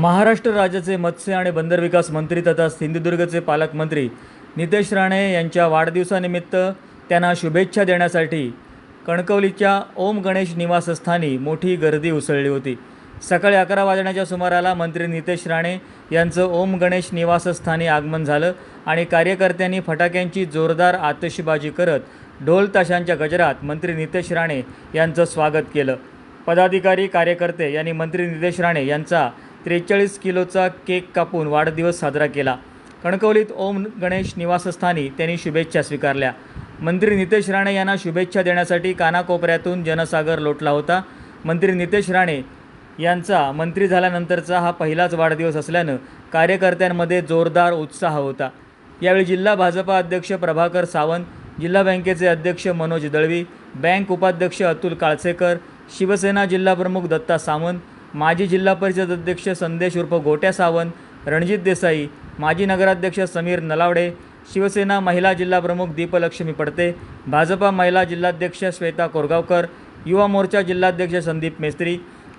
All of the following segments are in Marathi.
महाराष्ट्र राज्याचे मत्स्य आणि बंदर विकास मंत्री तथा सिंधुदुर्गचे पालकमंत्री नितेश राणे यांच्या वाढदिवसानिमित्त त्यांना शुभेच्छा देण्यासाठी कणकवलीच्या ओम गणेश निवासस्थानी मोठी गर्दी उसळली होती. सकाळी अकरा वाजण्याच्या सुमाराला मंत्री नितेश राणे यांचं ओम गणेश निवासस्थानी आगमन झालं आणि कार्यकर्त्यांनी फटाक्यांची जोरदार आतषबाजी करत ढोल ताशांच्या गजरात मंत्री नितेश राणे यांचं स्वागत केलं. पदाधिकारी कार्यकर्ते यांनी मंत्री नितेश राणे यांचा त्रेचाळीस किलोचा केक कापून वाढदिवस साजरा केला. कणकवलीत ओम गणेश निवासस्थानी त्यांनी शुभेच्छा स्वीकारल्या. मंत्री नितेश राणे यांना शुभेच्छा देण्यासाठी कानाकोपऱ्यातून जनसागर लोटला होता. मंत्री नितेश राणे यांचा मंत्री झाल्यानंतरचा हा पहिलाच वाढदिवस असल्यानं कार्यकर्त्यांमध्ये जोरदार उत्साह होता. यावेळी जिल्हा भाजपा अध्यक्ष प्रभाकर सावंत जिल्हा बँकेचे अध्यक्ष मनोज दळवी बँक उपाध्यक्ष अतुल काळसेकर शिवसेना जिल्हाप्रमुख दत्ता सावंत माजी जिल्हा परिषद अध्यक्ष संदेश उर्फ गोट्या सावंत रणजित देसाई माजी नगराध्यक्ष समीर नलावडे शिवसेना महिला जिल्हाप्रमुख दीपलक्ष्मी पडते भाजपा महिला जिल्हाध्यक्ष श्वेता कोरगावकर युवा मोर्चा जिल्हाध्यक्ष संदीप मेस्त्री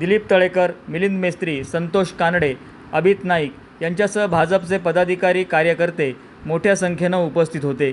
दिलीप तळेकर मिलिंद मेस्त्री संतोष कानडे अभित नाईक यांच्यासह भाजपचे पदाधिकारी कार्यकर्ते मोठ्या संख्येनं उपस्थित होते.